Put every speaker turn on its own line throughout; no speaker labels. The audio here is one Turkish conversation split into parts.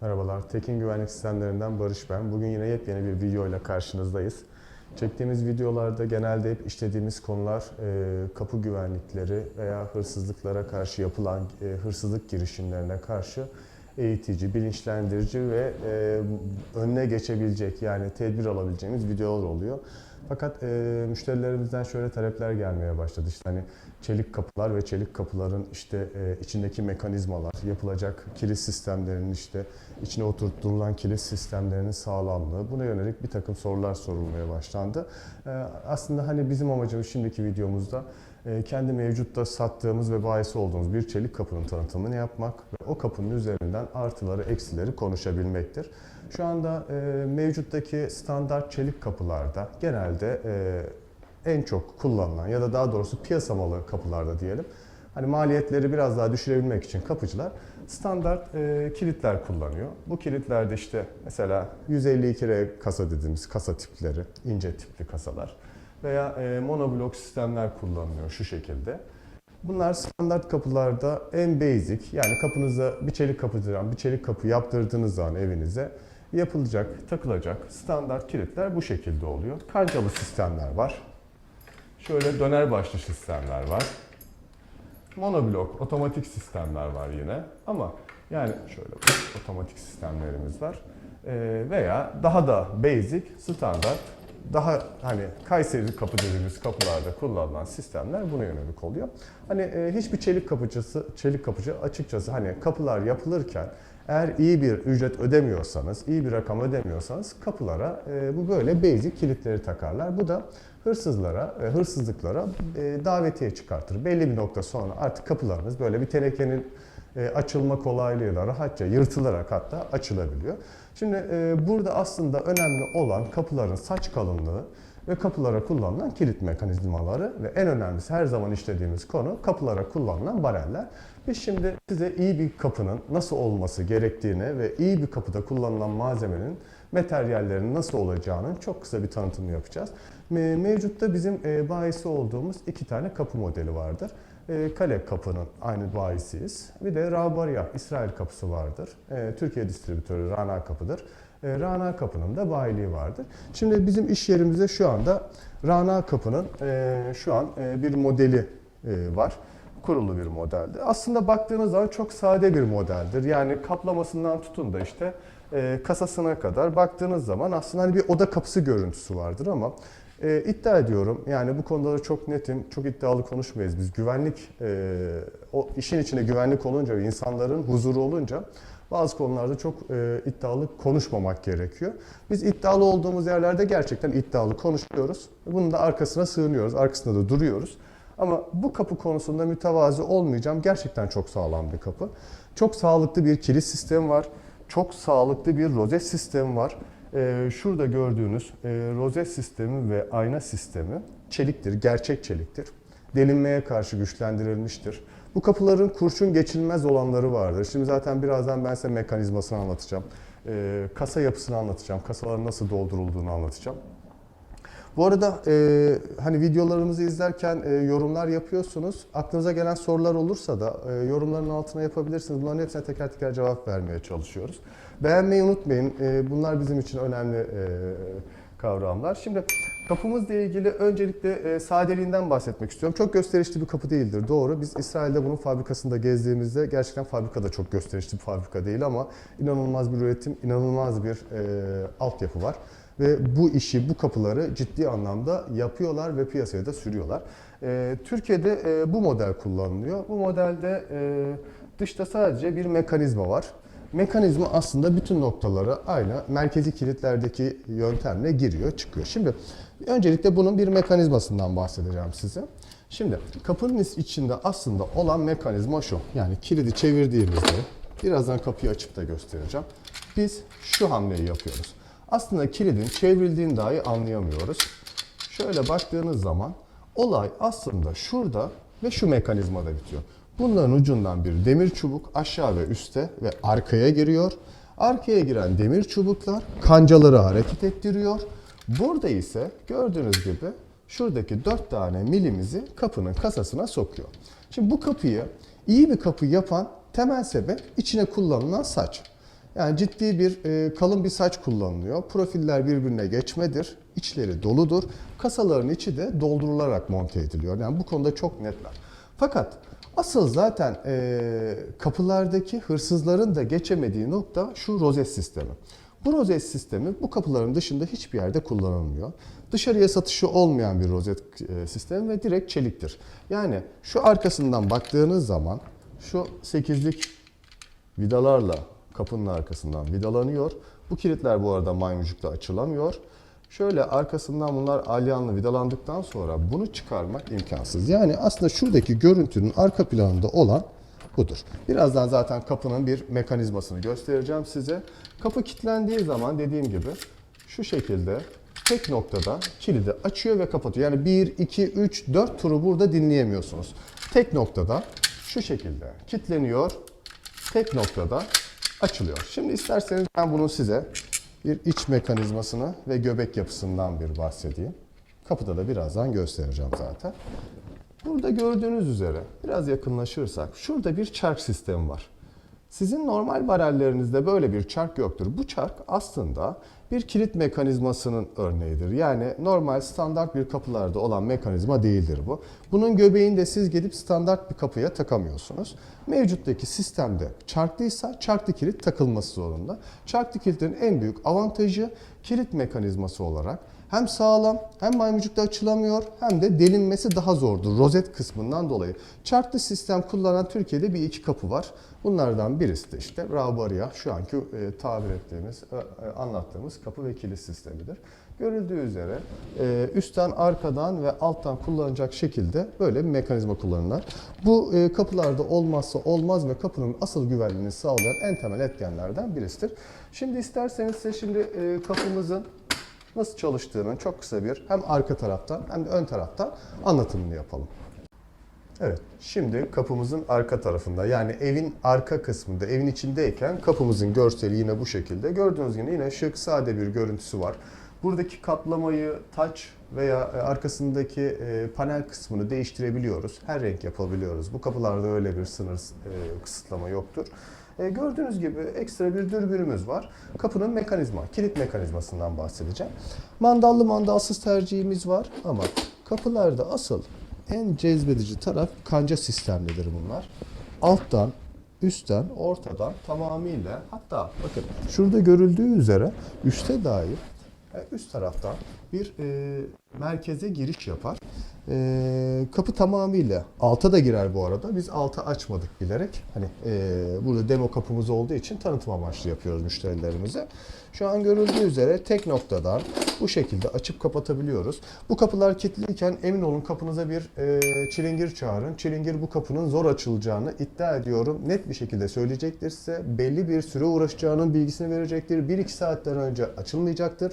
Merhabalar, Tekin Güvenlik Sistemlerinden Barış ben. Bugün yine yepyeni bir video ile karşınızdayız. Çektiğimiz videolarda genelde hep işlediğimiz konular e, kapı güvenlikleri veya hırsızlıklara karşı yapılan e, hırsızlık girişimlerine karşı eğitici, bilinçlendirici ve e, önüne geçebilecek yani tedbir alabileceğimiz videolar oluyor. Fakat e, müşterilerimizden şöyle talepler gelmeye başladı. İşte hani çelik kapılar ve çelik kapıların işte e, içindeki mekanizmalar, yapılacak kilit sistemlerinin işte içine oturtulan kilit sistemlerinin sağlamlığı buna yönelik bir takım sorular sorulmaya başlandı. E, aslında hani bizim amacımız şimdiki videomuzda kendi mevcutta sattığımız ve bayisi olduğumuz bir çelik kapının tanıtımını yapmak ve o kapının üzerinden artıları, eksileri konuşabilmektir. Şu anda e, mevcuttaki standart çelik kapılarda genelde e, en çok kullanılan ya da daha doğrusu piyasa malı kapılarda diyelim. Hani maliyetleri biraz daha düşürebilmek için kapıcılar standart e, kilitler kullanıyor. Bu kilitlerde işte mesela 152R kasa dediğimiz kasa tipleri, ince tipli kasalar veya e, monoblok sistemler kullanılıyor şu şekilde. Bunlar standart kapılarda en basic yani kapınıza bir çelik kapıdan bir çelik kapı yaptırdığınız zaman evinize yapılacak, takılacak standart kilitler bu şekilde oluyor. Kancalı sistemler var. Şöyle döner başlı sistemler var. Monoblok, otomatik sistemler var yine. Ama yani şöyle otomatik sistemlerimiz var. Ee, veya daha da basic, standart, daha hani Kayseri kapı dediğimiz kapılarda kullanılan sistemler buna yönelik oluyor. Hani e, hiçbir çelik kapıcısı, çelik kapıcı açıkçası hani kapılar yapılırken eğer iyi bir ücret ödemiyorsanız, iyi bir rakam ödemiyorsanız kapılara e, bu böyle basic kilitleri takarlar. Bu da hırsızlara, e, hırsızlıklara e, davetiye çıkartır. Belli bir nokta sonra artık kapılarınız böyle bir tenekenin e, açılma kolaylığıyla rahatça yırtılarak hatta açılabiliyor. Şimdi e, burada aslında önemli olan kapıların saç kalınlığı ve kapılara kullanılan kilit mekanizmaları ve en önemlisi her zaman işlediğimiz konu kapılara kullanılan bareller. Biz şimdi size iyi bir kapının nasıl olması gerektiğini ve iyi bir kapıda kullanılan malzemenin materyallerin nasıl olacağının çok kısa bir tanıtımı yapacağız. Me- Mevcutta bizim e, bayisi olduğumuz iki tane kapı modeli vardır. E, Kale kapının aynı bayisiyiz. Bir de Rabarya İsrail kapısı vardır. E, Türkiye distribütörü Rana kapıdır. Rana kapının da bayiliği vardır. Şimdi bizim iş yerimizde şu anda Rana kapının şu an bir modeli var kurulu bir modeldir. Aslında baktığınız zaman çok sade bir modeldir. Yani kaplamasından tutun da işte kasasına kadar baktığınız zaman aslında hani bir oda kapısı görüntüsü vardır ama e, iddia ediyorum yani bu konuda da çok netim, çok iddialı konuşmayız biz. Güvenlik, e, o işin içine güvenlik olunca insanların huzuru olunca bazı konularda çok e, iddialı konuşmamak gerekiyor. Biz iddialı olduğumuz yerlerde gerçekten iddialı konuşuyoruz. Bunun da arkasına sığınıyoruz, arkasında da duruyoruz. Ama bu kapı konusunda mütevazi olmayacağım. Gerçekten çok sağlam bir kapı. Çok sağlıklı bir kilit sistemi var. Çok sağlıklı bir rozet sistemi var. Ee, şurada gördüğünüz e, rozet sistemi ve ayna sistemi çeliktir, gerçek çeliktir. Delinmeye karşı güçlendirilmiştir. Bu kapıların kurşun geçilmez olanları vardır. Şimdi zaten birazdan ben size mekanizmasını anlatacağım. Ee, kasa yapısını anlatacağım. Kasaların nasıl doldurulduğunu anlatacağım. Bu arada e, hani videolarımızı izlerken e, yorumlar yapıyorsunuz. Aklınıza gelen sorular olursa da e, yorumların altına yapabilirsiniz. Bunların hepsine teker teker cevap vermeye çalışıyoruz. Beğenmeyi unutmayın. E, bunlar bizim için önemli e, kavramlar. Şimdi kapımızla ilgili öncelikle e, sadeliğinden bahsetmek istiyorum. Çok gösterişli bir kapı değildir. Doğru. Biz İsrail'de bunun fabrikasında gezdiğimizde gerçekten fabrikada çok gösterişli bir fabrika değil ama inanılmaz bir üretim, inanılmaz bir e, altyapı var ve bu işi, bu kapıları ciddi anlamda yapıyorlar ve piyasaya da sürüyorlar. Ee, Türkiye'de e, bu model kullanılıyor. Bu modelde e, dışta sadece bir mekanizma var. Mekanizma aslında bütün noktalara aynı merkezi kilitlerdeki yöntemle giriyor, çıkıyor. Şimdi öncelikle bunun bir mekanizmasından bahsedeceğim size. Şimdi kapının içinde aslında olan mekanizma şu. Yani kilidi çevirdiğimizde, birazdan kapıyı açıp da göstereceğim. Biz şu hamleyi yapıyoruz. Aslında kilidin çevrildiğini dahi anlayamıyoruz. Şöyle baktığınız zaman olay aslında şurada ve şu mekanizmada bitiyor. Bunların ucundan bir demir çubuk aşağı ve üste ve arkaya giriyor. Arkaya giren demir çubuklar kancaları hareket ettiriyor. Burada ise gördüğünüz gibi şuradaki dört tane milimizi kapının kasasına sokuyor. Şimdi bu kapıyı iyi bir kapı yapan temel sebep içine kullanılan saç. Yani ciddi bir e, kalın bir saç kullanılıyor. Profiller birbirine geçmedir. İçleri doludur. Kasaların içi de doldurularak monte ediliyor. Yani bu konuda çok netler. Fakat asıl zaten e, kapılardaki hırsızların da geçemediği nokta şu rozet sistemi. Bu rozet sistemi bu kapıların dışında hiçbir yerde kullanılmıyor. Dışarıya satışı olmayan bir rozet e, sistemi ve direkt çeliktir. Yani şu arkasından baktığınız zaman şu 8'lik vidalarla kapının arkasından vidalanıyor. Bu kilitler bu arada maymuncukla açılamıyor. Şöyle arkasından bunlar alyanla vidalandıktan sonra bunu çıkarmak imkansız. Yani aslında şuradaki görüntünün arka planında olan budur. Birazdan zaten kapının bir mekanizmasını göstereceğim size. Kapı kilitlendiği zaman dediğim gibi şu şekilde tek noktada kilidi açıyor ve kapatıyor. Yani 1, 2, 3, 4 turu burada dinleyemiyorsunuz. Tek noktada şu şekilde kilitleniyor, tek noktada açılıyor. Şimdi isterseniz ben bunu size bir iç mekanizmasını ve göbek yapısından bir bahsedeyim. Kapıda da birazdan göstereceğim zaten. Burada gördüğünüz üzere biraz yakınlaşırsak şurada bir çark sistemi var. Sizin normal barellerinizde böyle bir çark yoktur. Bu çark aslında bir kilit mekanizmasının örneğidir. Yani normal standart bir kapılarda olan mekanizma değildir bu. Bunun göbeğini de siz gidip standart bir kapıya takamıyorsunuz. Mevcuttaki sistemde çarklıysa çarklı kilit takılması zorunda. Çarklı kilitlerin en büyük avantajı kilit mekanizması olarak hem sağlam hem maymuncukta açılamıyor hem de delinmesi daha zordur rozet kısmından dolayı. Çarklı sistem kullanan Türkiye'de bir iki kapı var. Bunlardan birisi de işte Rabaria şu anki e, tabir ettiğimiz, e, e, anlattığımız kapı ve kilit sistemidir. Görüldüğü üzere e, üstten, arkadan ve alttan kullanacak şekilde böyle bir mekanizma kullanırlar. Bu e, kapılarda olmazsa olmaz ve kapının asıl güvenliğini sağlayan en temel etkenlerden birisidir. Şimdi isterseniz size şimdi e, kapımızın nasıl çalıştığının çok kısa bir hem arka taraftan hem de ön taraftan anlatımını yapalım. Evet, şimdi kapımızın arka tarafında yani evin arka kısmında, evin içindeyken kapımızın görseli yine bu şekilde. Gördüğünüz gibi yine şık, sade bir görüntüsü var. Buradaki katlamayı, taç veya e, arkasındaki e, panel kısmını değiştirebiliyoruz. Her renk yapabiliyoruz. Bu kapılarda öyle bir sınır e, kısıtlama yoktur. E, gördüğünüz gibi ekstra bir dürbünümüz var. Kapının mekanizma, kilit mekanizmasından bahsedeceğim. Mandallı mandalsız tercihimiz var ama kapılarda asıl en cezbedici taraf kanca sistemlidir bunlar. Alttan, üstten, ortadan tamamıyla hatta bakın şurada görüldüğü üzere üste dair e, üst taraftan bir e, merkeze giriş yapar. E, kapı tamamıyla alta da girer bu arada. Biz alta açmadık bilerek. Hani e, burada demo kapımız olduğu için tanıtım amaçlı yapıyoruz müşterilerimize. Şu an görüldüğü üzere tek noktadan bu şekilde açıp kapatabiliyoruz. Bu kapılar kilitliyken emin olun kapınıza bir e, çilingir çağırın. Çilingir bu kapının zor açılacağını iddia ediyorum. Net bir şekilde söyleyecektir size. Belli bir süre uğraşacağının bilgisini verecektir. 1-2 saatten önce açılmayacaktır.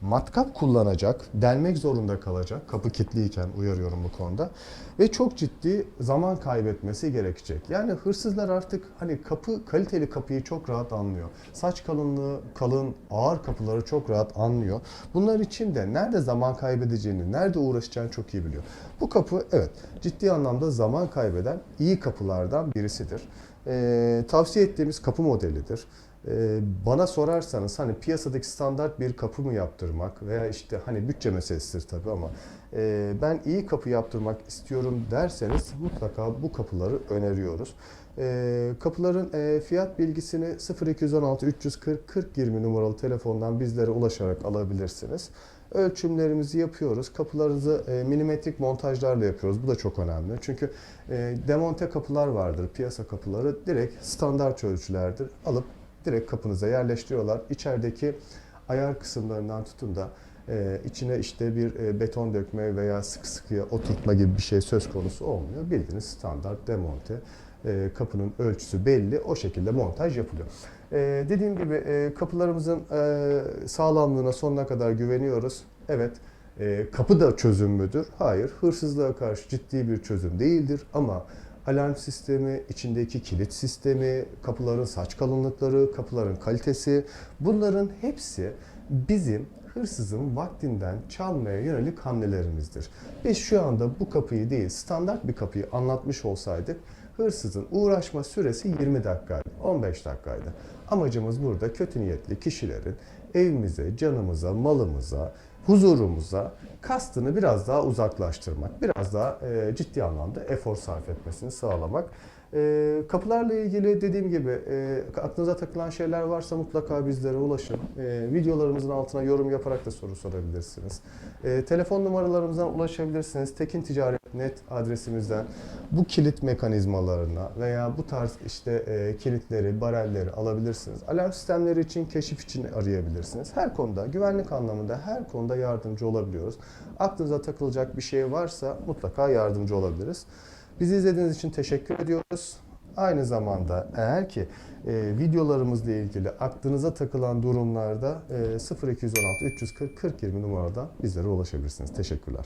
Matkap kullanacak, delmek zorunda kalacak. Kapı kilitliyken uyarıyorum bu konuda. Ve çok ciddi zaman kaybetmesi gerekecek. Yani hırsızlar artık hani kapı kaliteli kapıyı çok rahat anlıyor. Saç kalınlığı kalın, ağır kapıları çok rahat anlıyor. Bunlar için de nerede zaman kaybedeceğini, nerede uğraşacağını çok iyi biliyor. Bu kapı evet ciddi anlamda zaman kaybeden iyi kapılardan birisidir. Ee, tavsiye ettiğimiz kapı modelidir. Ee, bana sorarsanız hani piyasadaki standart bir kapı mı yaptırmak veya işte hani bütçe meselesidir tabii ama e, ben iyi kapı yaptırmak istiyorum derseniz mutlaka bu kapıları öneriyoruz. E, kapıların e, fiyat bilgisini 0216 340 40 20 numaralı telefondan bizlere ulaşarak alabilirsiniz. Ölçümlerimizi yapıyoruz. Kapılarınızı milimetrik montajlarla yapıyoruz. Bu da çok önemli. Çünkü demonte kapılar vardır, piyasa kapıları direkt standart ölçülerdir. Alıp direkt kapınıza yerleştiriyorlar. İçerideki ayar kısımlarından tutun da e, içine işte bir e, beton dökme veya sıkı sıkıya oturtma gibi bir şey söz konusu olmuyor. Bildiğiniz standart demonte. E, kapının ölçüsü belli. O şekilde montaj yapılıyor. E, dediğim gibi e, kapılarımızın e, sağlamlığına sonuna kadar güveniyoruz. Evet. E, kapı da çözüm müdür? Hayır. Hırsızlığa karşı ciddi bir çözüm değildir ama alarm sistemi, içindeki kilit sistemi, kapıların saç kalınlıkları, kapıların kalitesi bunların hepsi bizim hırsızın vaktinden çalmaya yönelik hamlelerimizdir. Biz şu anda bu kapıyı değil standart bir kapıyı anlatmış olsaydık hırsızın uğraşma süresi 20 dakikaydı, 15 dakikaydı. Amacımız burada kötü niyetli kişilerin evimize, canımıza, malımıza, huzurumuza kastını biraz daha uzaklaştırmak, biraz daha e, ciddi anlamda efor sarf etmesini sağlamak. E, kapılarla ilgili dediğim gibi e, aklınıza takılan şeyler varsa mutlaka bizlere ulaşın. E, videolarımızın altına yorum yaparak da soru sorabilirsiniz. E, telefon numaralarımızdan ulaşabilirsiniz. Tekin Ticaret Net adresimizden bu kilit mekanizmalarına veya bu tarz işte e, kilitleri, barelleri alabilirsiniz. Alarm sistemleri için, keşif için arayabilirsiniz. Her konuda, güvenlik anlamında her konuda yardımcı olabiliyoruz. Aklınıza takılacak bir şey varsa mutlaka yardımcı olabiliriz. Bizi izlediğiniz için teşekkür ediyoruz. Aynı zamanda eğer ki e, videolarımızla ilgili aklınıza takılan durumlarda e, 0216 340 40 20 numaradan bizlere ulaşabilirsiniz. Teşekkürler.